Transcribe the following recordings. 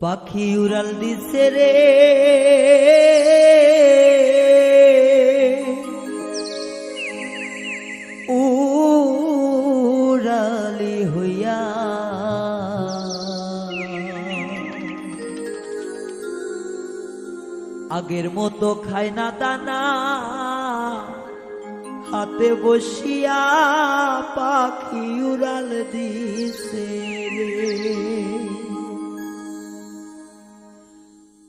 পাখি উড়াল দিছে রে। উড়ালি হইয়া। আগের মতো খায় না দানা। হাতে বসিয়া পাখি উড়াল দিছে রে।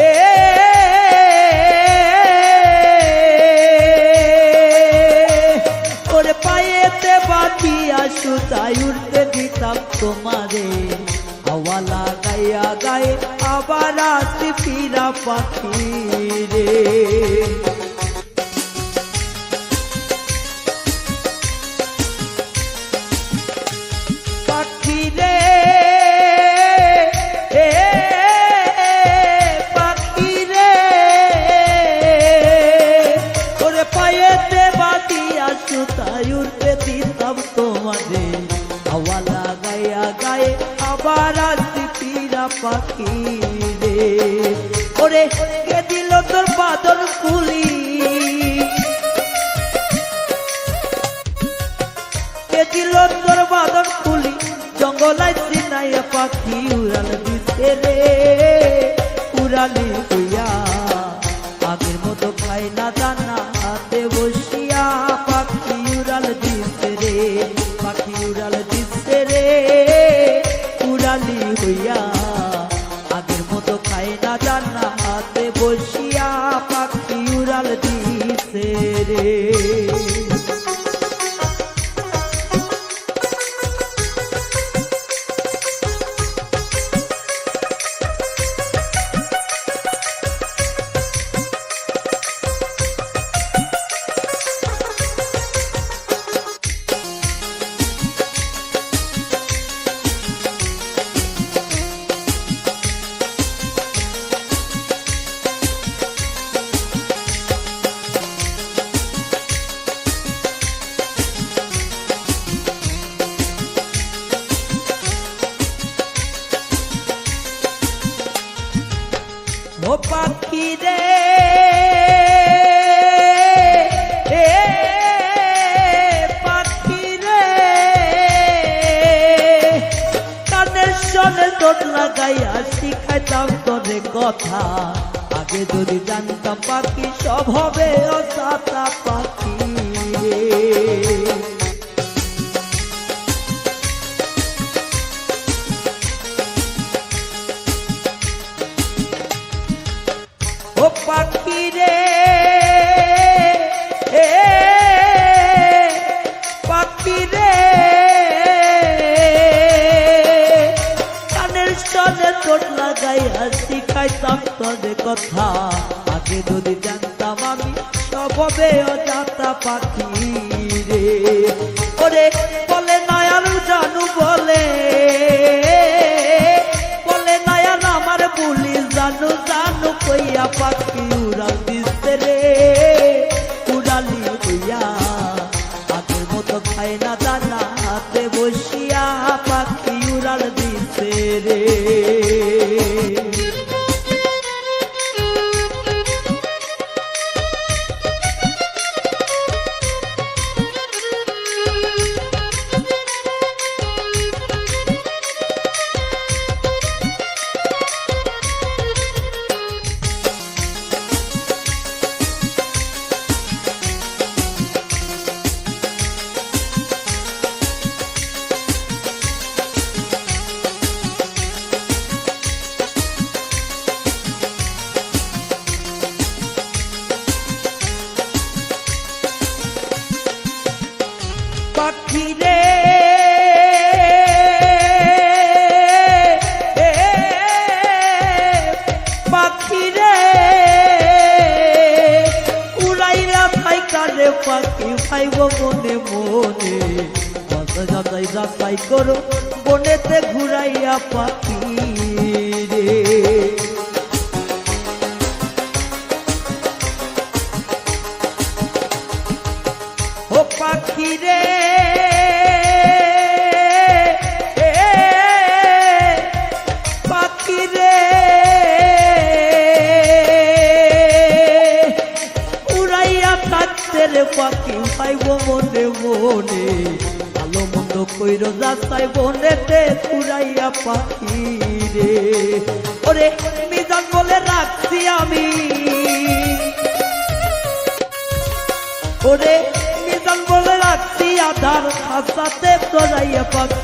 এ, ওরে পায়েতে বাঁধিয়া সুতাই উঠতে দিতাম তোমারে। হাওয়া লাগাইয়া গায়ে আবার আসি ফিরা পাখি রে গায়ে আবার আসি ফিরা পাখি রে। ওরে, কে দিল তোর বাদর কুলি? কে দিল তোর বাদর কুলি? জঙ্গলাই সিনাইয়া পাখি কথা। আগে যদি জানতাম পাখি সব হবে অসাতা পাখি ও পাখি রে পাখি রে, কানের সনে তোর লাগাইয়া শিখাইতাম তোদের কথা। আগে যদি জানতাম আমি, সবে অজাতা পাখি রে। ওরে বলে নয়াল জানু বলে বলে নয়াল আমার বুলি জানু জানু কইয়া পাখি উড়াল যাচাই করো বনেতে ঘুরাইয়া পাখি। কইর বনে বনেতে উড়াইয়া পাখি রে। ওরে, মিজান বলে রাখছি আমি। ওরে, মিজান বলে রাখছি, আধার খাসাতে তোরাইয়া পাখি